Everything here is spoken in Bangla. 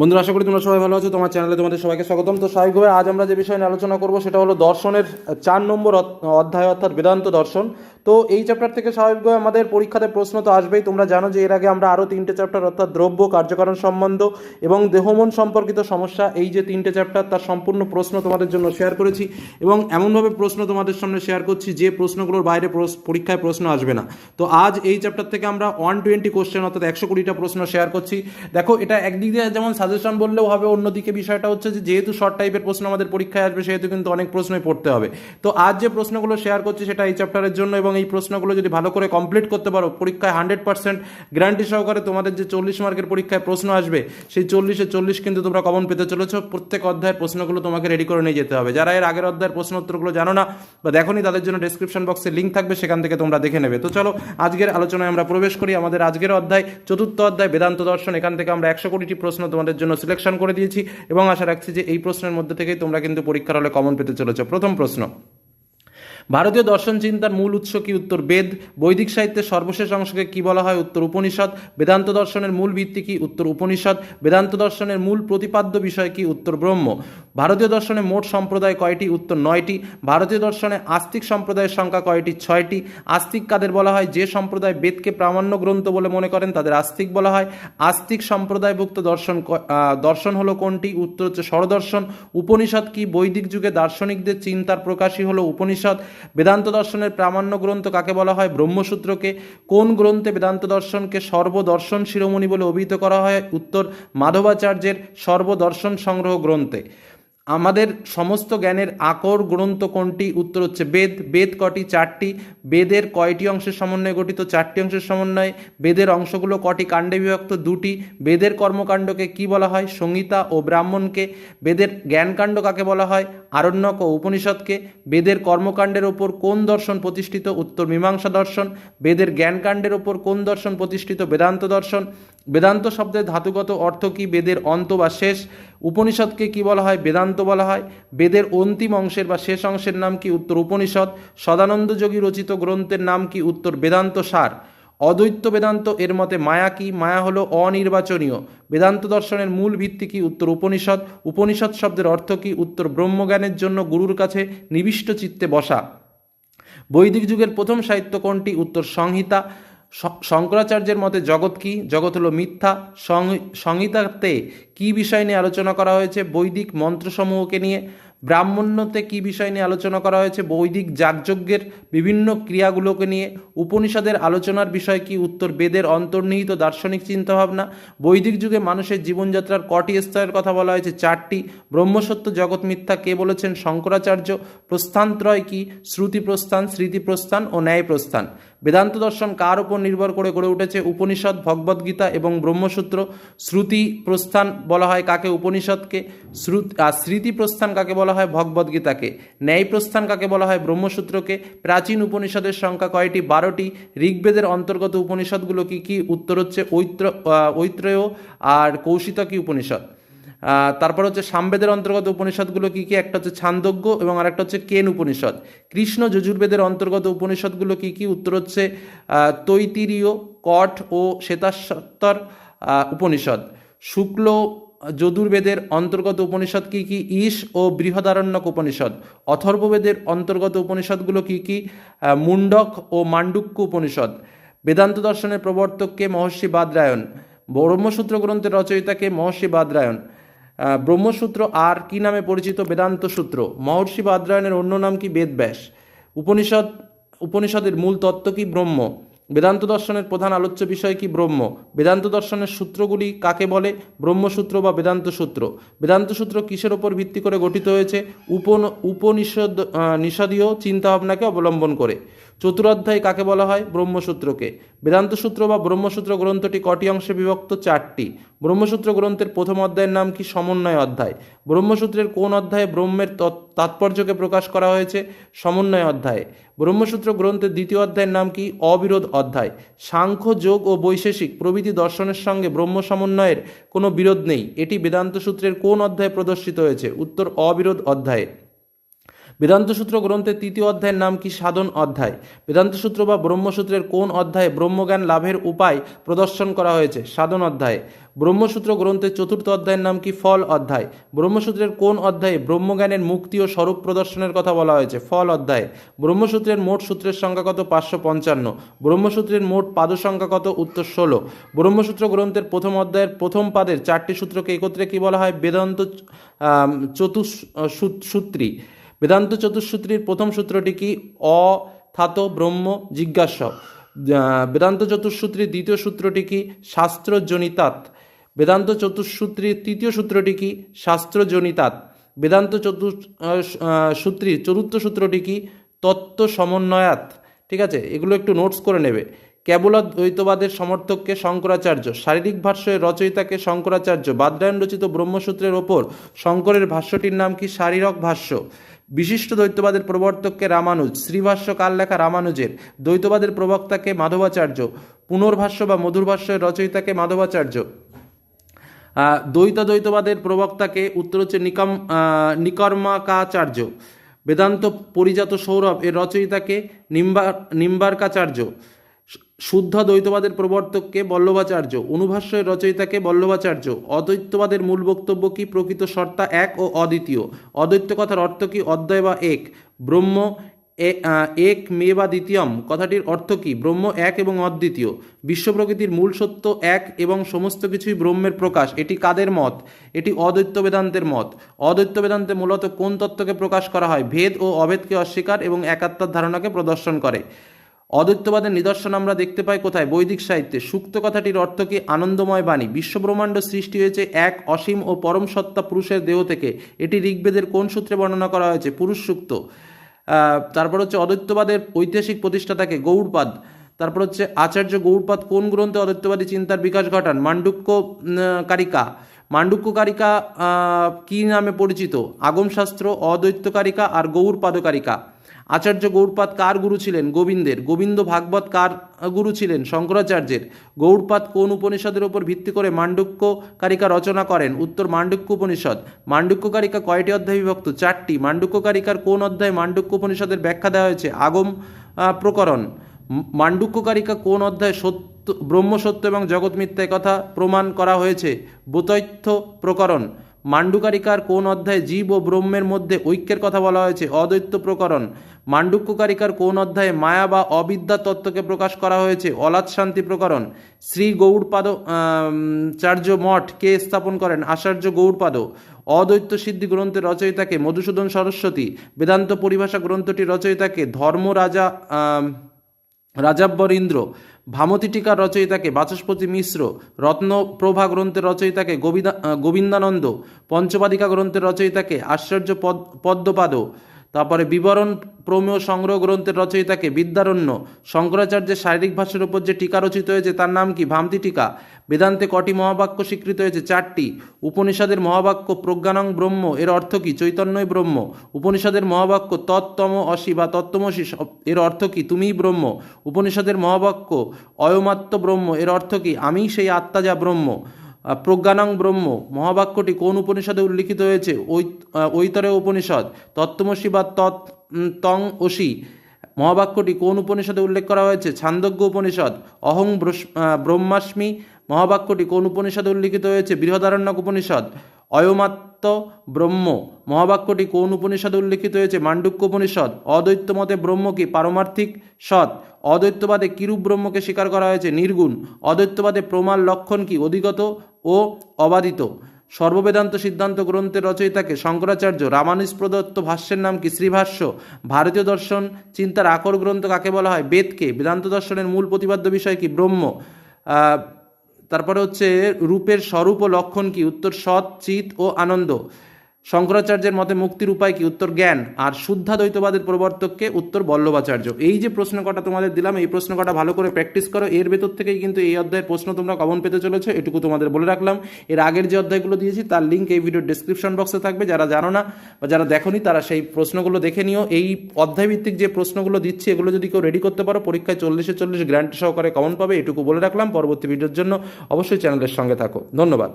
বন্ধুরা, আশা করি তোমরা সবাই ভালো আছো। তোমার চ্যানেলে তোমাদের সবাইকে স্বাগতম। তো স্বাভাবিকভাবে আজ আমরা যে বিষয় আলোচনা করব, সেটা হলো দর্শনের চার নম্বর অধ- অধ্যায়, অর্থাৎ বেদান্ত দর্শন। তো এই চ্যাপ্টার থেকে স্বাভাবিকভাবে আমাদের পরীক্ষাতে প্রশ্ন তো আসবেই। তোমরা জানো যে এর আগে আমরা আরও তিনটে চ্যাপ্টার অর্থাৎ দ্রব্য, কার্যকারণ সম্বন্ধ এবং দেহমন সম্পর্কিত সমস্যা, এই যে তিনটে চ্যাপ্টার তার সম্পূর্ণ প্রশ্ন তোমাদের জন্য শেয়ার করেছি এবং এমনভাবে প্রশ্ন তোমাদের সামনে শেয়ার করছি যে প্রশ্নগুলোর বাইরে পরীক্ষায় প্রশ্ন আসবে না। তো আজ এই চ্যাপ্টার থেকে আমরা ওয়ান টোয়েন্টি কোশ্চেন অর্থাৎ একশো কুড়িটা প্রশ্ন শেয়ার করছি। দেখো, এটা একদিক দিয়ে যেমন সাজেশন বললেও হবে, অন্যদিকে বিষয়টা হচ্ছে যে যেহেতু শর্ট টাইপের প্রশ্ন আমাদের পরীক্ষায় আসবে, সেহেতু কিন্তু অনেক প্রশ্নই পড়তে হবে। তো আজ যে প্রশ্নগুলো শেয়ার করছি সেটা এই চ্যাপ্টারের জন্য এবং এই প্রশ্নগুলো যদি ভালো করে কমপ্লিট করতে পারো, পরীক্ষায় হান্ড্রেড পার্সেন্ট গ্যারান্টি সহকারে তোমাদের যে চল্লিশ মার্কের পরীক্ষায় প্রশ্ন আসবে, সেই চল্লিশে চল্লিশ কিন্তু তোমরা কমন পেতে চলেছো। প্রত্যেক অধ্যায়ের প্রশ্নগুলো তোমাকে রেডি করে নিয়ে যেতে হবে। যারা এর আগের অধ্যায়ের প্রশ্ন উত্তরগুলো জানো না, বা দেখোনি, তাদের জন্য ডেসক্রিপশন বক্সে লিঙ্ক থাকবে, সেখান থেকে তোমরা দেখে নেবে। তো চলো, আজকের আলোচনায় আমরা প্রবেশ করি আমাদের আজকের অধ্যায়, চতুর্থ অধ্যায়, বেদান্ত দর্শন। এখান থেকে আমরা একশো কোটিটি প্রশ্ন তোমাদের জন্য সিলেকশন করে দিয়েছি এবং আশা রাখছি যে এই প্রশ্নের মধ্যে থেকেই তোমরা কিন্তু পরীক্ষার হলে কমন পেতে চলেছ। প্রথম প্রশ্ন ভারতীয় দর্শন চিন্তার মূল উৎস কি উত্তর বেদ? বৈদিক সাহিত্যের সর্বশেষ অংশকে কি বলা হয় উত্তর উপনিষদ? বেদান্ত দর্শনের মূল ভিত্তি কি উত্তর উপনিষদ? বেদান্ত দর্শনের মূল প্রতিপাদ্য বিষয় কি উত্তর ব্রহ্ম? ভারতীয় দর্শনে মোট সম্প্রদায় কয়টি? উত্তর নয়টি। ভারতীয় দর্শনে আস্তিক সম্প্রদায়ের সংখ্যা কয়টি? ছয়টি। আস্তিক কাদের বলা হয়? যে সম্প্রদায় বেদকে প্রামাণ্য গ্রন্থ বলে মনে করেন, তাদের আস্তিক বলা হয়। আস্তিক সম্প্রদায়ভুক্ত দর্শন দর্শন হলো কোনটি? উত্তর হচ্ছে স্বরদর্শন। উপনিষদ কি বৈদিক যুগে দার্শনিকদের চিন্তার প্রকাশই হলো উপনিষদ। বেদান্ত দর্শনের প্রামাণ্য গ্রন্থ কাকে বলা হয়? ব্রহ্মসূত্রকে। কোন গ্রন্থে বেদান্ত দর্শনকে সর্বদর্শন শিরোমণি বলে অভিহিত করা হয়? উত্তর, মাধবাচার্যের সর্বদর্শন সংগ্রহ গ্রন্থে। আমাদের সমস্ত জ্ঞানের আকর গ্রন্থ কোনটি? উত্তর হচ্ছে বেদ। বেদ কটি? চারটি। বেদের কয়টি অংশের সমন্বয়ে গঠিত? চারটি অংশের সমন্বয়ে বেদের অংশগুলো কটি কাণ্ডে বিভক্ত? দুটি। বেদের কর্মকাণ্ডকে কি বলা হয়? সংহিতা ও ব্রাহ্মণকে। বেদের জ্ঞানকাণ্ড কাকে বলা হয়? আরণ্যক ও উপনিষদকে বেদের কর্মকাণ্ডের ওপর কোন দর্শন প্রতিষ্ঠিত? উত্তর মীমাংসা দর্শন। বেদের জ্ঞানকাণ্ডের ওপর কোন দর্শন প্রতিষ্ঠিত? বেদান্ত দর্শন। বেদান্ত শব্দের ধাতুগত অর্থ কি? বেদের অন্ত বা শেষ। উপনিষদকে কি বলা হয়? বেদান্ত বলা হয়। বেদের অন্তিম অংশের বা শেষ অংশের নাম কি? উত্তর উপনিষদ। সদানন্দ যোগী রচিত গ্রন্থের নাম কি? উত্তর বেদান্ত সার। অদ্বৈত বেদান্ত এর মতে মায়া কি? মায়া হলো অনির্বাচনীয়। বেদান্ত দর্শনের মূল ভিত্তি কি? উত্তর উপনিষদ। উপনিষদ শব্দের অর্থ কি? উত্তর ব্রহ্মজ্ঞানের জন্য গুরুর কাছে নিবিষ্ট চিত্তে বসা। বৈদিক যুগের প্রথম সাহিত্য কোনটি? উত্তর সংহিতা। শঙ্করাচার্যের মতে জগৎ কি? জগৎ হলো মিথ্যা। সংহিতাতে কি বিষয় নিয়ে আলোচনা করা হয়েছে? বৈদিক মন্ত্রসমূহকে নিয়ে। ব্রাহ্মণ্যতে কি বিষয় নিয়ে আলোচনা করা হয়েছে? বৈদিক যাগযজ্ঞের বিভিন্ন ক্রিয়াগুলোকে নিয়ে উপনিষদের আলোচনার বিষয় কি? উত্তর বেদের অন্তর্নিহিত দার্শনিক চিন্তাভাবনা। বৈদিক যুগে মানুষের জীবনযাত্রার কটি স্তরের কথা বলা হয়েছে? চারটি। ব্রহ্মসত্য, জগৎ মিথ্যা, কে বলেছেন? শঙ্করাচার্য। প্রস্থানত্রয় কি? শ্রুতি প্রস্থান স্মৃতি প্রস্থান ও ন্যায় প্রস্থান বেদান্ত দর্শন কার উপর নির্ভর করে গড়ে উঠেছে? উপনিষদ, ভগবদ্গীতা এবং ব্রহ্মসূত্র। শ্রুতি প্রস্থান বলা হয় কাকে? উপনিষদকে। স্মৃতি প্রস্থান কাকে বলা হয়? ভগবদ্গীতাকে। ন্যায় প্রস্থান কাকে বলা হয়? ব্রহ্মসূত্রকে। প্রাচীন উপনিষদের সংখ্যা কয়টি? বারোটি। ঋগ্বেদের অন্তর্গত উপনিষদগুলো কি কি? উত্তর হচ্ছে ঐত্র ঐত্রেয় আর কৌশিতকী উপনিষদ? তারপর হচ্ছে সামবেদের অন্তর্গত উপনিষদগুলো কি কি? একটা হচ্ছে ছান্দোগ্য এবং আরেকটা হচ্ছে কেন উপনিষদ। কৃষ্ণ যজুর্বেদের অন্তর্গত উপনিষদগুলো কি কি? উত্তর হচ্ছে তৈতিরীয়, কঠ ও শ্বেতাশ্বত্তর উপনিষদ। শুক্ল যদুর্বেদের অন্তর্গত উপনিষদ কি কি? ঈশ ও বৃহদারণ্যক উপনিষদ। অথর্ববেদের অন্তর্গত উপনিষদগুলো কি কি? মুন্ডক ও মান্ডুক্য উপনিষদ। বেদান্ত দর্শনের প্রবর্তককে মহর্ষি বাদরায়ণ। ব্রহ্মসূত্র গ্রন্থের রচয়িতাকে মহর্ষি বাদরায়ণ। ব্রহ্মসূত্র আর কি নামে পরিচিত বেদান্ত সূত্র? মহর্ষি বাদরায়ণের অন্য নাম কি বেদব্যাস? উপনিষদ, উপনিষদের মূল তত্ত্ব কি ব্রহ্ম? বেদান্ত দর্শনের প্রধান আলোচ্য বিষয় কি ব্রহ্ম? বেদান্ত দর্শনের সূত্রগুলি কাকে বলে? ব্রহ্মসূত্র বা বেদান্ত সূত্র? বেদান্ত সূত্র কিসের ওপর ভিত্তি করে গঠিত হয়েছে? উপন, উপনিষদ নিষদীয় চিন্তাভাবনাকে অবলম্বন করে। চতুরাধ্যায় কাকে বলা হয়? ব্রহ্মসূত্রকে। বেদান্ত সূত্র বা ব্রহ্মসূত্র গ্রন্থটি কটি অংশে বিভক্ত? চারটি। ব্রহ্মসূত্র গ্রন্থের প্রথম অধ্যায়ের নাম কি? সমন্বয় অধ্যায়। ব্রহ্মসূত্রের কোন অধ্যায়ে ব্রহ্মের তৎ- তাৎপর্যকে প্রকাশ করা হয়েছে? সমন্বয় অধ্যায়ে। ব্রহ্মসূত্র গ্রন্থের দ্বিতীয় অধ্যায়ের নাম কি? অবিরোধ অধ্যায়। সাংখ্য, যোগ ও বৈশেষিক প্রভৃতি দর্শনের সঙ্গে ব্রহ্ম সমন্বয়ের কোনো বিরোধ নেই। এটি বেদান্ত সূত্রের কোন অধ্যায়ে প্রদর্শিত হয়েছে? উত্তর অবিরোধ অধ্যায়ে। বেদান্ত সূত্র গ্রন্থের তৃতীয় অধ্যায়ের নাম কি? সাধন অধ্যায়। বেদান্ত সূত্র বা ব্রহ্মসূত্রের কোন অধ্যায়ে ব্রহ্মজ্ঞান লাভের উপায় প্রদর্শন করা হয়েছে? সাধন অধ্যায়ে। ব্রহ্মসূত্র গ্রন্থের চতুর্থ অধ্যায়ের নাম কি? ফল অধ্যায়। ব্রহ্মসূত্রের কোন অধ্যায়ে ব্রহ্মজ্ঞানের মুক্তি ও স্বরূপ প্রদর্শনের কথা বলা হয়েছে? ফল অধ্যায়ে। ব্রহ্মসূত্রের মোট সূত্রের সংখ্যা কত? পাঁচশো পঞ্চান্ন। ব্রহ্মসূত্রের মোট পাদ সংখ্যা কত? উত্তর ষোলো। ব্রহ্মসূত্র গ্রন্থের প্রথম অধ্যায়ের প্রথম পাদের চারটি সূত্রকে একত্রে কি বলা হয়? বেদান্ত চতুস সূত্রী। বেদান্ত চতুঃসূত্রীর প্রথম সূত্রটি কি? অথাত ব্রহ্ম জিজ্ঞাস্য বেদান্ত চতুঃসূত্রীর দ্বিতীয় সূত্রটি কি? শাস্ত্রজনিতাত বেদান্ত চতুঃসূত্রীর তৃতীয় সূত্রটি কি? শাস্ত্রজনিতাত বেদান্ত চতুর সূত্রীর চতুর্থ সূত্রটি কি? তত্ত্ব সমন্বয়াত ঠিক আছে? এগুলো একটু নোটস করে নেবে। দ্বৈতবাদের সমর্থককে শঙ্করাচার্য, শারীরিক ভাষ্যের রচয়িতাকে শঙ্করাচার্য বাদরায়ণ রচিত ব্রহ্মসূত্রের ওপর শঙ্করের ভাষ্যটির নাম কি শারীরক ভাষ্য? বিশিষ্ট দ্বৈতবাদের প্রবর্তককে রামানুজ, শ্রীভাষ্য কাল লেখা রামানুজের, দ্বৈতবাদের প্রবক্তাকে মাধবাচার্য, পুনর্ভাষ্য বা মধুর ভাষ্যের রচয়িতাকে মাধবাচার্য। দ্বৈত দ্বৈতবাদের প্রবক্তাকে উত্তর হচ্ছে নিকম নিকর্মাকাচার্য, বেদান্ত পরিজাত সৌরভ এর রচয়িতাকে নিম্বা, নিম্বার্কাচার্য শুদ্ধ দ্বৈতবাদের প্রবর্তককে বল্লভাচার্য, অনুভাষ্যের রচয়িতাকে বল্লভাচার্য, অদ্বৈতবাদের মূল বক্তব্য কি প্রকৃত সত্তা এক ও অদ্বিতীয়? অদ্বৈত কথার অর্থ কি অদ্বয় বা এক? ব্রহ্ম এক মে বা দ্বিতীয়ম। কথাটির অর্থ কি ব্রহ্ম এক এবং অদ্বিতীয়। বিশ্ব প্রকৃতির মূল সত্য এক এবং সমস্ত কিছুই ব্রহ্মের প্রকাশ। এটি কাদের মত? এটি অদ্বৈত বেদান্তের মত। অদ্বৈত বেদান্তে মূলত কোন তত্ত্বকে প্রকাশ করা হয়? ভেদ ও অভেদকে অস্বীকার এবং একাত্মার ধারণাকে প্রদর্শন করে। অদ্বৈতবাদের নিদর্শন আমরা দেখতে পাই কোথায়? বৈদিক সাহিত্যে। সুক্ত কথাটির অর্থ কি? আনন্দময় বাণী। বিশ্বব্রহ্মাণ্ড সৃষ্টি হয়েছে এক অসীম ও পরম সত্তা পুরুষের দেহ থেকে। এটি ঋগ্বেদের কোন সূত্রে বর্ণনা করা হয়েছে? পুরুষ সুক্ত। তারপর হচ্ছে অদ্বৈতবাদের ঐতিহাসিক প্রতিষ্ঠাতাকে গৌড়পাদ। তারপর হচ্ছে আচার্য গৌড়পাদ কোন গ্রন্থে অদ্বৈতবাদী চিন্তার বিকাশ ঘটান? মান্ডুক্য কারিকা। মান্ডুক্যকারিকা কি নামে পরিচিত? আগমশাস্ত্র, অদ্বৈতকারিকা আর গৌড়পাদকারিকা। আচার্য গৌড়পাদ কার গুরু ছিলেন? গোবিন্দের। গোবিন্দ ভাগবত কার গুরু ছিলেন? শঙ্করাচার্যের। গৌড়পাদ কোন উপনিষদের উপর ভিত্তি করে মান্ডুক্য কারিকা রচনা করেন? উত্তর মান্ডুক্য উপনিষদ মান্ডুক্য কারিকা কয়টি অধ্যায় বিভক্ত? চারটি। মান্ডুক্য কারিকার কোন অধ্যায়ে মান্ডুক্য উপনিষদের ব্যাখ্যা দেওয়া হয়েছে? আগম প্রকরণ। মান্ডুক্য কারিকা কোন অধ্যায়ে সত্য, ব্রহ্মসত্য এবং জগৎ মিথ্যায় কথা প্রমাণ করা হয়েছে? বোতৈথ্য প্রকরণ। মান্ডুকারিকার কোন অধ্যায়ে জীব ও ব্রহ্মের মধ্যে ঐক্যের কথা বলা হয়েছে? অদ্বৈত প্রকরণ। মান্ডুক্যকারিকার কোন অধ্যায়ে মায়া বা অবিদ্যা তত্ত্বকে প্রকাশ করা হয়েছে? অলাৎ শান্তি প্রকরণ। শ্রী গৌড়পাদ চার্য মঠ কে স্থাপন করেন? আচার্য গৌড়পাদ। অদ্বৈত সিদ্ধি গ্রন্থের রচয়িতাকে মধুসূদন সরস্বতী। বেদান্ত পরিভাষা গ্রন্থটি রচয়িতাকে ধর্মরাজা রাজাব্বর ইন্দ্র ভামতী টিকার রচয়িতাকে বাচস্পতি মিশ্র রত্নপ্রভা গ্রন্থের রচয়িতাকে গোবিন্দা গোবিন্দানন্দ পঞ্চপাদিকা গ্রন্থের রচয়িতাকে আশ্চর্য পদ পদ্মপাদ তারপরে বিবরণ প্রমেয় সংগ্রহ গ্রন্থের রচয়িতাকে বিদ্যারণ্য, শঙ্করাচার্যের শারীরিক ভাষার উপর যে টিকা রচিত হয়েছে তার নাম কি? ভামতি টিকা। বেদান্তে কটি মহাবাক্য স্বীকৃত হয়েছে? চারটি। উপনিষদের মহাবাক্য প্রজ্ঞানং ব্রহ্ম, এর অর্থ কি? চৈতন্যই ব্রহ্ম। উপনিষদের মহাবাক্য তত্তম অসি বা তত্ত্বমসি এর অর্থ কি? তুমিই ব্রহ্ম। উপনিষদের মহাবাক্য অয়মাত্ম ব্রহ্ম, এর অর্থ কি? আমিই সেই আত্মা যা ব্রহ্ম। প্রজ্ঞানং ব্রহ্ম, মহাবাক্যটি কোন উপনিষদে উল্লিখিত হয়েছে? ঐতরে উপনিষদ, তত্ত্বমসি বা তং, অসি, মহাবাক্যটি কোন উপনিষদে উল্লেখ করা হয়েছে? ছান্দজ্ঞ উপনিষদ, অহং ব্রহ্মাস্মি, মহাবাক্যটি কোন উপনিষদে উল্লিখিত হয়েছে? বৃহদারণ্যক উপনিষদ অয়মাত্ম ব্রহ্ম, মহাবাক্যটি কোন উপনিষদে উল্লিখিত হয়েছে? মাণ্ডুক্য উপনিষদ, অদ্বৈতমতে ব্রহ্ম কি পারমার্থিক সৎ? অদ্বৈতবাদে কিরূপ ব্রহ্মকে স্বীকার করা হয়েছে? নির্গুণ। অদ্বৈতবাদে প্রমাণ লক্ষণ কি? অধিগত ও অবাদিত সর্ববেদান্ত সিদ্ধান্ত গ্রন্থের রচয়িতাকে শঙ্করাচার্য রামানুজ প্রদত্ত ভাষ্যের নাম কি? শ্রীভাষ্য। ভারতীয় দর্শন চিন্তার আকর গ্রন্থ কাকে বলা হয়? বেদকে। বেদান্ত দর্শনের মূল প্রতিপাদ্য বিষয় কি? ব্রহ্ম। তারপরে হচ্ছে রূপের স্বরূপ ও লক্ষণ কি? উত্তর সৎ, চিত ও আনন্দ। শঙ্করাচার্যের মতে মুক্তির উপায় কি? উত্তর জ্ঞান। আর শুদ্ধাদ্বৈতবাদের প্রবর্তককে উত্তর বল্লভাচার্য। এই যে প্রশ্ন কটা তোমাদের দিলাম, এই প্রশ্ন কটা ভালো করে প্র্যাকটিস করো। এর ভেতর থেকেই কিন্তু এই অধ্যায়ের প্রশ্ন তোমরা কমন পেতে চলেছো, এটুকু তোমাদের বলে রাখলাম। এর আগের যে অধ্যায়গুলো দিয়েছি, তার লিঙ্ক এই ভিডিওর ডিসক্রিপশন বক্সে থাকবে। যারা জানো না বা যারা দেখোনি, তারা সেই প্রশ্নগুলো দেখে নিও। এই অধ্যায়ভিত্তিক যে প্রশ্নগুলো দিচ্ছি, এগুলো যদি কেউ রেডি করতে পারো, পরীক্ষায় চল্লিশে চল্লিশ গ্র্যান্ট সহকারে কমন পাবে, এটুকু বলে রাখলাম। পরবর্তী ভিডিওর জন্য অবশ্যই চ্যানেলের সঙ্গে থাকো। ধন্যবাদ।